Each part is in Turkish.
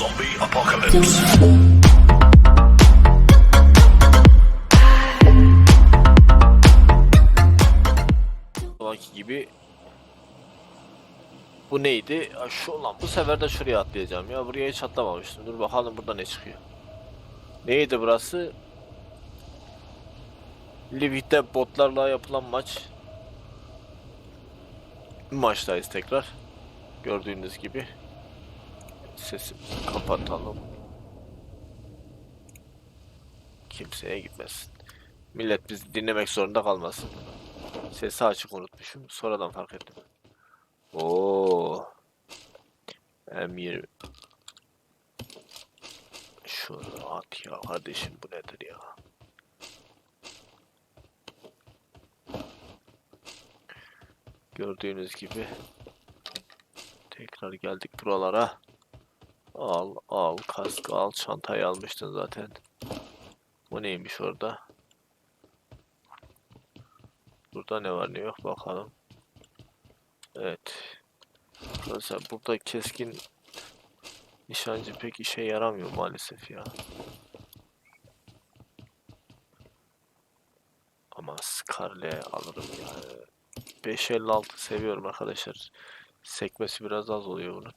Zombie apocalypse. Gibi bu neydi? Ya Şu lan bu sefer de şuraya atlayacağım ya. Buraya hiç atlamamıştım. Dur bakalım burada ne çıkıyor. Neydi burası? Livik'te botlarla yapılan maç. Maçtayız tekrar. Gördüğünüz gibi. Sesi kapatalım. Kimseye gitmesin. Millet bizi dinlemek zorunda kalmasın. Sesi açık unutmuşum. Sonradan fark ettim. Oo. M20. Şunu at ya kardeşim bu nedir ya? Gördüğünüz gibi tekrar geldik buralara. Al al kask al çantayı almıştın zaten. Bu neymiş orada? Burada ne var ne yok bakalım. Evet. Arkadaşlar burada keskin nişancı pek işe yaramıyor maalesef ya. Ama Scarlet alırım ya. 556 seviyorum arkadaşlar. Sekmesi biraz az oluyor bunun.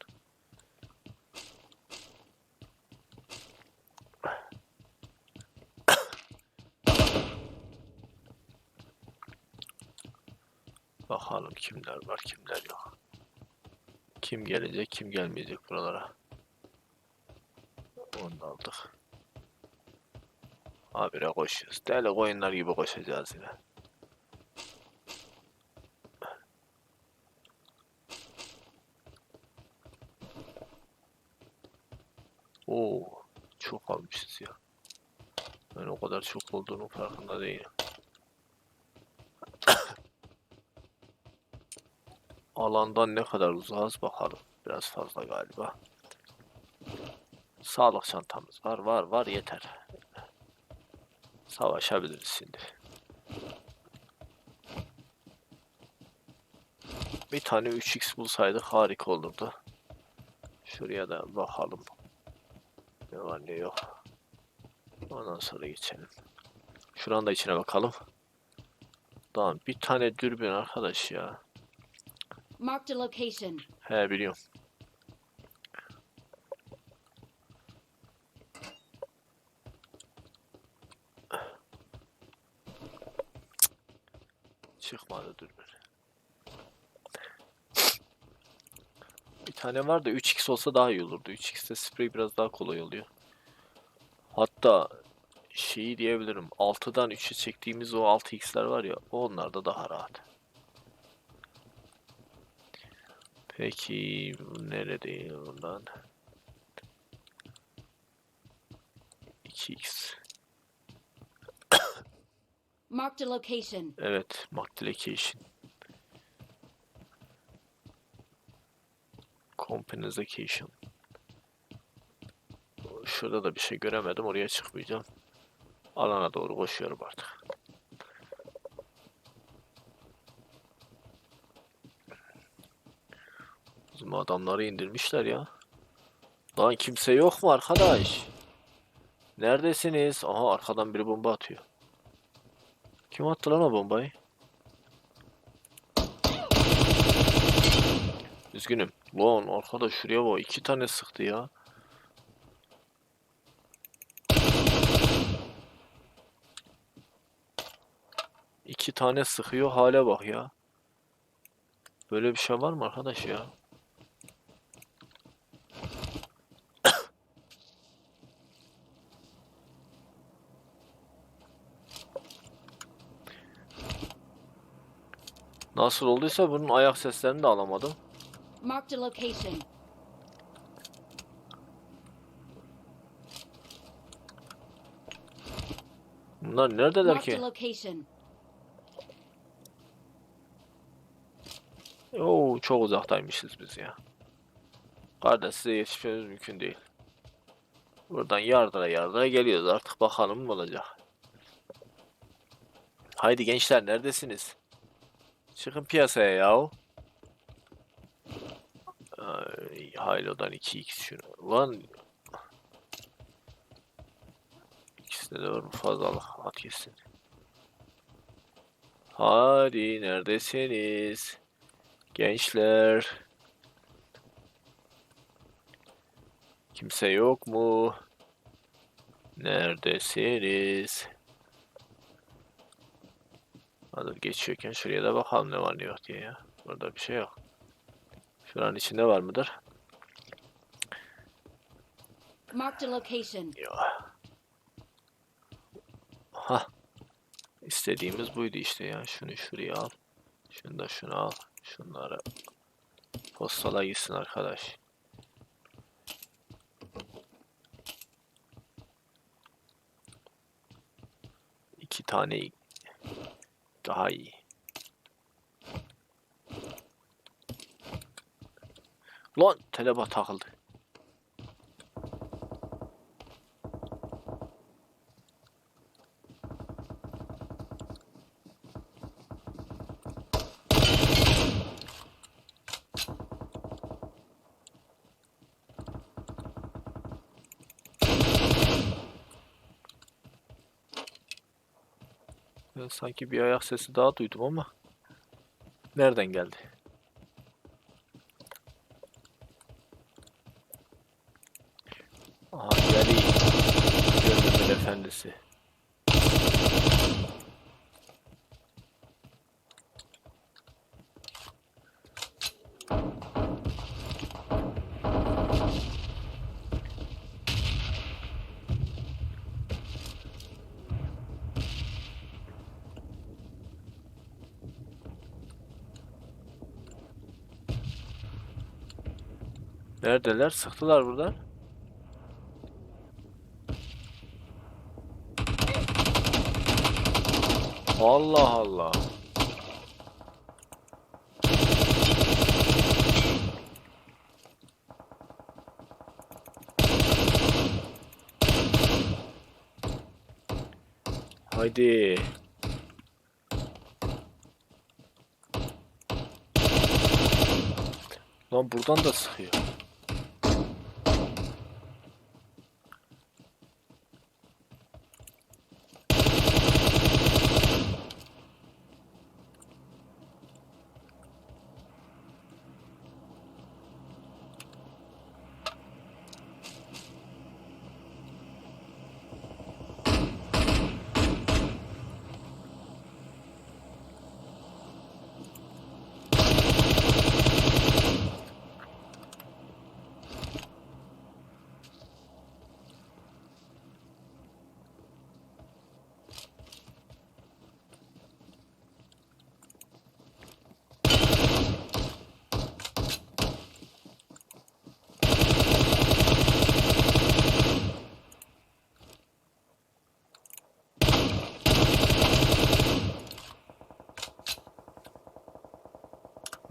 Bakalım kimler var kimler yok. Kim gelecek kim gelmeyecek buralara. Onu aldık. Habire koşuyoruz. Deli koyunlar gibi koşacağız yine. Oo, çok almışız ya. Ben o kadar çok olduğunun farkında değilim. Alandan ne kadar uzağız bakalım. Biraz fazla galiba. Sağlık çantamız var, var, var yeter. Savaşabiliriz şimdi. Bir tane 3x bulsaydık harika olurdu. Şuraya da bakalım. Ne var ne yok. Ondan sonra geçelim. Şuranın da içine bakalım. Tamam bir tane dürbün arkadaş ya. Marked a location. He biliyorum. Çıkmadı dürbün. Bir tane var da 3x olsa daha iyi olurdu. 3x'te sprey biraz daha kolay oluyor. Hatta şeyi diyebilirim. 6'dan 3'e çektiğimiz o 6x'ler var ya onlar da daha rahat. Peki nerede ondan? 2x. Marked a location. Evet, Multiplication. Compensation. Şurada da bir şey göremedim. Oraya çıkmayacağım. Alana doğru koşuyorum artık. Bizim adamları indirmişler ya. Lan kimse yok mu arkadaş? Neredesiniz? Aha arkadan biri bomba atıyor. Kim attı lan o bombayı? Üzgünüm. Lan arkadaş şuraya bak. iki tane sıktı ya. İki tane sıkıyor hale bak ya. Böyle bir şey var mı arkadaş ya? Nasıl olduysa bunun ayak seslerini de alamadım. Marked a location. Bunlar neredeler ki? Oo çok uzaktaymışız biz ya. Kardeş size yetişmemiz mümkün değil. Buradan yardıra yardıra geliyoruz artık bakalım ne olacak. Haydi gençler neredesiniz? Çıkın piyasaya yahu. Ay, Haylo'dan 2x şunu. Lan İkisinde de var mı fazlalık at yesin. Hadi neredesiniz? Gençler. Kimse yok mu? Neredesiniz? Hazır geçiyorken şuraya da bakalım ne var ne yok diye ya. Burada bir şey yok. Şuranın içinde var mıdır? Marked a location. Yok. Ha. İstediğimiz buydu işte ya. Şunu şuraya al. Şunu da şunu al. Şunları postala gitsin arkadaş. İki tane daha iyi. Lan teleba takıldı. Ben sanki bir ayak sesi daha duydum ama nereden geldi? Aha. Gönlümün efendisi. Neredeler? Sıktılar buradan. Allah Allah. Haydi. Lan buradan da sıkıyor.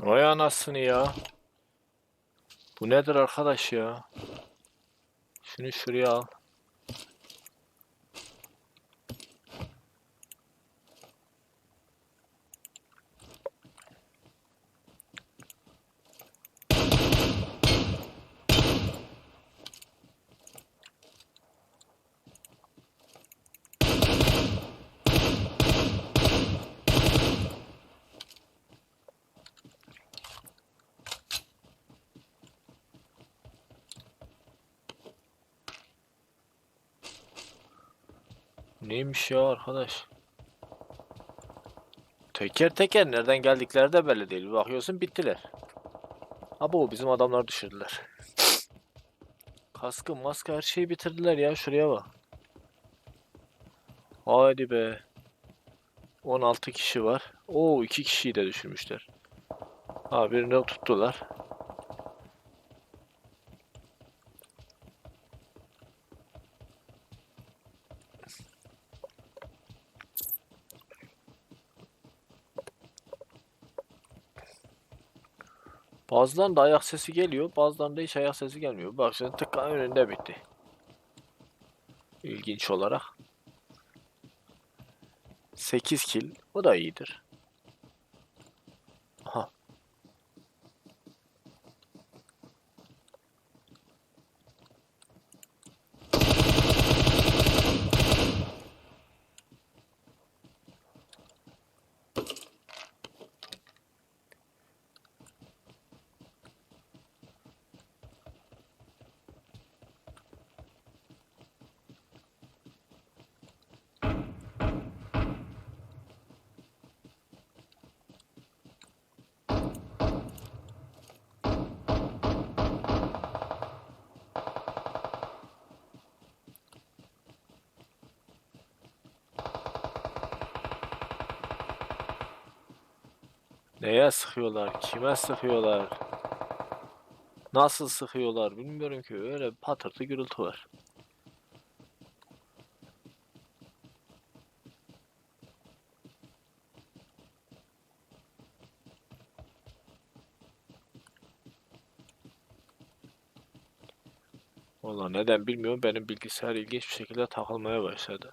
Vay anasını ya. Bu nedir arkadaş ya? Şunu şuraya al. Neymiş ya arkadaş? Teker teker nereden geldikleri de belli değil. Bir Bakıyorsun bittiler. Ha bu bizim adamlar düşürdüler. Kaskı maske her şeyi bitirdiler ya şuraya bak. Haydi be. 16 kişi var. Oo 2 kişiyi de düşürmüşler. Ha birini tuttular. Bazılarında ayak sesi geliyor, bazılarında hiç ayak sesi gelmiyor. Bak şimdi tıkkan önünde bitti. İlginç olarak. 8 kill, o da iyidir. Neye sıkıyorlar? Kime sıkıyorlar? Nasıl sıkıyorlar? Bilmiyorum ki. Öyle patırtı gürültü var. Valla neden bilmiyorum. Benim bilgisayar ilginç bir şekilde takılmaya başladı.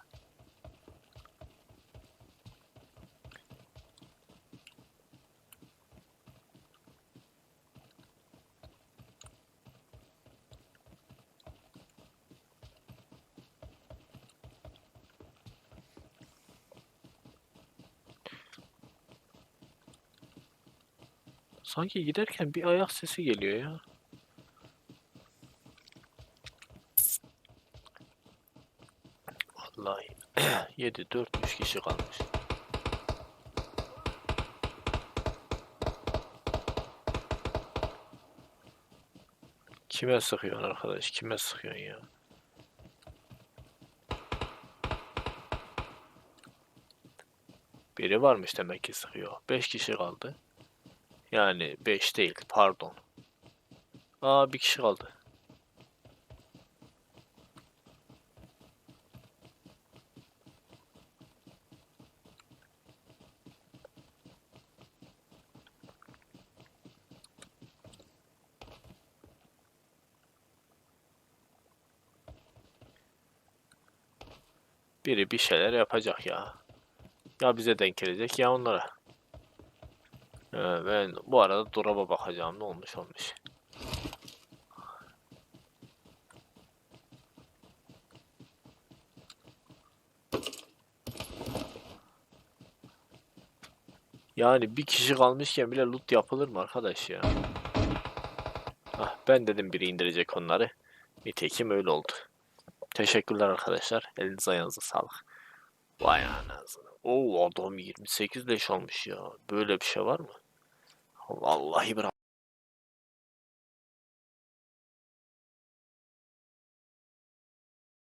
Sanki giderken bir ayak sesi geliyor ya. Vallahi 7 4 3 kişi kalmış. Kime sıkıyorsun arkadaş? Kime sıkıyorsun ya? Biri varmış demek ki sıkıyor. 5 kişi kaldı. Yani 5 değil, pardon. Aa bir kişi kaldı. Biri bir şeyler yapacak ya. Ya bize denk gelecek ya onlara. Ee, ben bu arada dolaba bakacağım ne olmuş olmuş. Yani bir kişi kalmışken bile loot yapılır mı arkadaş ya? Ah, ben dedim biri indirecek onları. Nitekim öyle oldu. Teşekkürler arkadaşlar. Elinize ayağınıza sağlık. Vay anasını. Oo adam 28 leş almış ya. Böyle bir şey var mı? Vallahi bravo.